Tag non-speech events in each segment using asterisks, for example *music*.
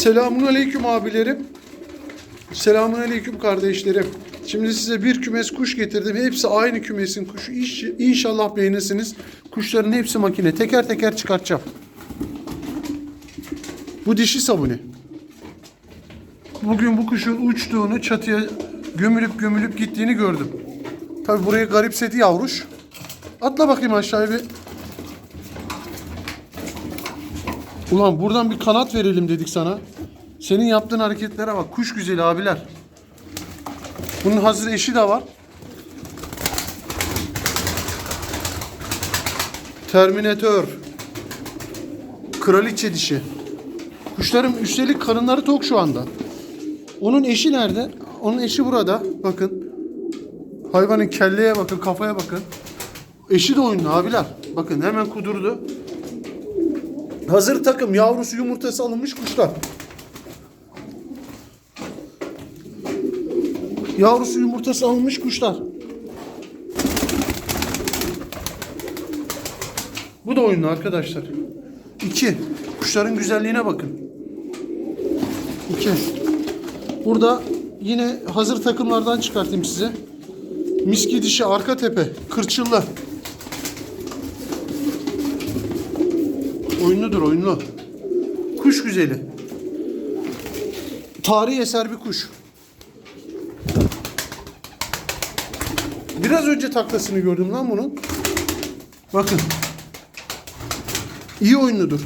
Selamun aleyküm abilerim. Selamun aleyküm kardeşlerim. Şimdi size bir kümes kuş getirdim. Hepsi aynı kümesin kuşu. İnşallah beğenirsiniz. Kuşların hepsi makine. Teker teker çıkartacağım. Bu dişi sabuni. Bugün bu kuşun uçtuğunu, çatıya gömülüp gömülüp gittiğini gördüm. Tabi burayı garipsedi yavruş. Atla bakayım aşağıya bir. Ulan buradan bir kanat verelim dedik sana. Senin yaptığın hareketlere bak. Kuş güzeli abiler. Bunun hazır eşi de var. Terminatör. Kraliçe dişi. Kuşların üstelik karınları tok şu anda. Onun eşi nerede? Onun eşi burada. Bakın. Hayvanın kelleye bakın, kafaya bakın. Eşi de oyunlu abiler. Bakın hemen kudurdu. Hazır takım yavrusu yumurtası alınmış kuşlar. Yavrusu yumurtası alınmış kuşlar. Bu da oyunlu arkadaşlar. İki. Kuşların güzelliğine bakın. İki. Burada yine hazır takımlardan çıkartayım size. Miski dişi arka tepe. Kırçıllı. Oyunludur oyunlu. Kuş güzeli. Tarihi eser bir kuş. Biraz önce taklasını gördüm lan bunun. Bakın. İyi oyunludur.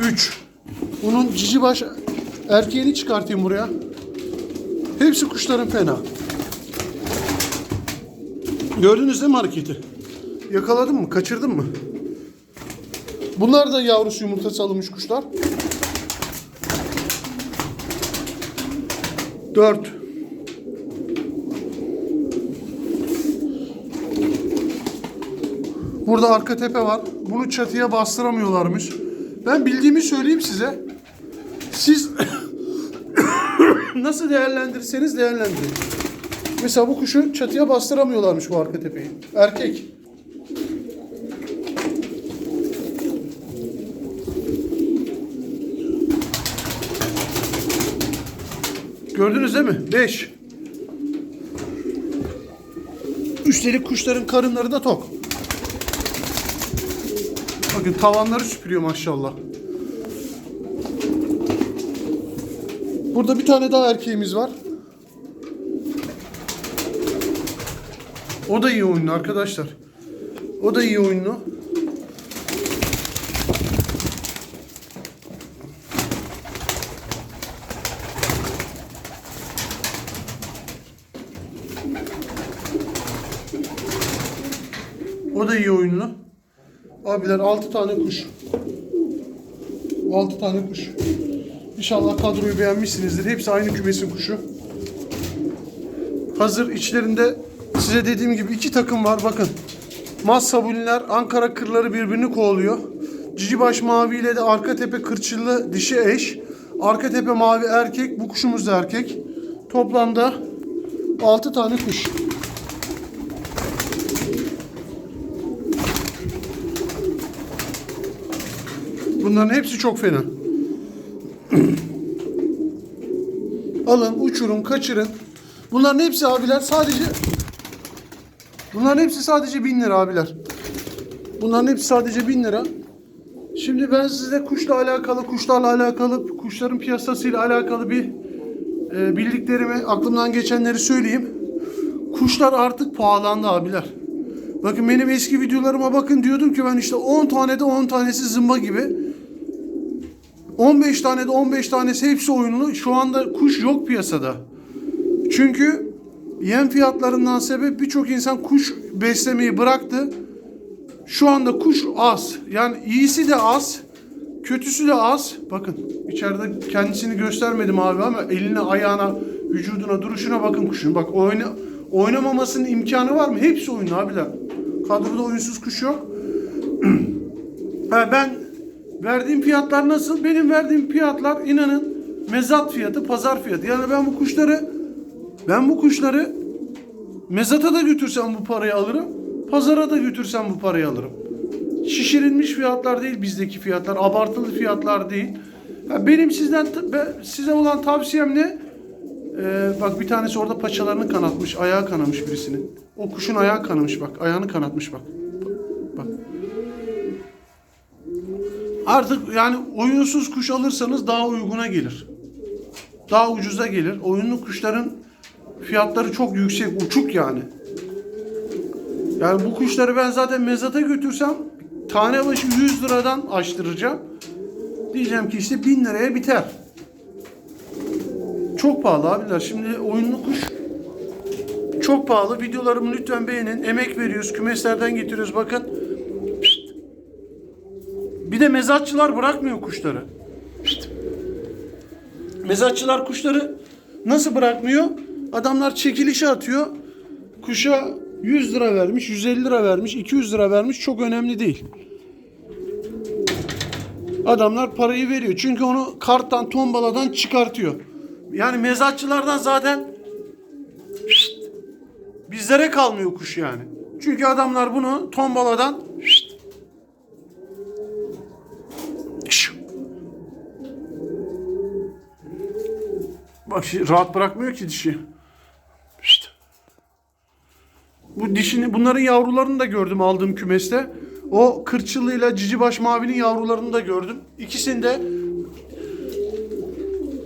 Üç. Bunun cici baş erkeğini çıkartayım buraya. Hepsi kuşların fena. Gördünüz değil mi hareketi? Yakaladın mı? Kaçırdın mı? Bunlar da yavrusu yumurtası alınmış kuşlar. Dört. Burada arka tepe var. Bunu çatıya bastıramıyorlarmış. Ben bildiğimi söyleyeyim size. Siz *coughs* nasıl değerlendirirseniz değerlendirin. Mesela bu kuşu çatıya bastıramıyorlarmış bu arka tepeyi. Erkek. Gördünüz değil mi? 5. Üstelik kuşların karınları da tok. Bakın tavanları süpürüyor maşallah. Burada bir tane daha erkeğimiz var. O da iyi oyunlu arkadaşlar. O da iyi oyunlu. O da iyi oyunlu. Abiler 6 tane kuş. 6 tane kuş. İnşallah kadroyu beğenmişsinizdir. Hepsi aynı kümesin kuşu. Hazır içlerinde size dediğim gibi iki takım var. Bakın. Maz sabuniler Ankara kırları birbirini kovalıyor. Cicibaş mavi ile de arka tepe kırçıllı dişi eş. Arka tepe mavi erkek. Bu kuşumuz da erkek. Toplamda 6 tane kuş. Bunların hepsi çok fena. *clears throat* Alın, uçurun, kaçırın. Bunların hepsi abiler sadece Bunların hepsi sadece bin lira abiler. Bunların hepsi sadece bin lira. Şimdi ben size kuşla alakalı, kuşlarla alakalı, kuşların piyasasıyla alakalı bir e, bildiklerimi, aklımdan geçenleri söyleyeyim. Kuşlar artık pahalandı abiler. Bakın benim eski videolarıma bakın diyordum ki ben işte 10 tane de 10 tanesi zımba gibi. 15 tane de 15 tanesi hepsi oyunlu. Şu anda kuş yok piyasada. Çünkü yem fiyatlarından sebep birçok insan kuş beslemeyi bıraktı. Şu anda kuş az. Yani iyisi de az, kötüsü de az. Bakın içeride kendisini göstermedim abi ama eline, ayağına, vücuduna, duruşuna bakın kuşun. Bak oyna, oynamamasının imkanı var mı? Hepsi oyunlu abiler. Kadroda oyunsuz kuş yok. *clears throat* ben verdiğim fiyatlar nasıl? Benim verdiğim fiyatlar inanın mezat fiyatı, pazar fiyatı. Yani ben bu kuşları ben bu kuşları mezata da götürsem bu parayı alırım. Pazara da götürsem bu parayı alırım. Şişirilmiş fiyatlar değil bizdeki fiyatlar. Abartılı fiyatlar değil. Ha, benim sizden size olan tavsiyem ne? Ee, bak bir tanesi orada paçalarını kanatmış. Ayağı kanamış birisinin. O kuşun ayağı kanamış bak. Ayağını kanatmış bak. Bak. Artık yani oyunsuz kuş alırsanız daha uyguna gelir. Daha ucuza gelir. Oyunlu kuşların fiyatları çok yüksek, uçuk yani. Yani bu kuşları ben zaten mezata götürsem tane başı 100 liradan açtıracağım. Diyeceğim ki işte 1000 liraya biter. Çok pahalı abiler. Şimdi oyunlu kuş çok pahalı. Videolarımı lütfen beğenin. Emek veriyoruz. Kümeslerden getiriyoruz. Bakın. Bir de mezatçılar bırakmıyor kuşları. Mezatçılar kuşları nasıl bırakmıyor? Adamlar çekilişe atıyor. Kuşa 100 lira vermiş, 150 lira vermiş, 200 lira vermiş. Çok önemli değil. Adamlar parayı veriyor. Çünkü onu karttan, tombaladan çıkartıyor. Yani mezatçılardan zaten bizlere kalmıyor kuş yani. Çünkü adamlar bunu tombaladan! Bak rahat bırakmıyor ki dişi. Bu dişini bunların yavrularını da gördüm aldığım kümeste. O kırçıllıyla cicibaş mavinin yavrularını da gördüm. İkisini de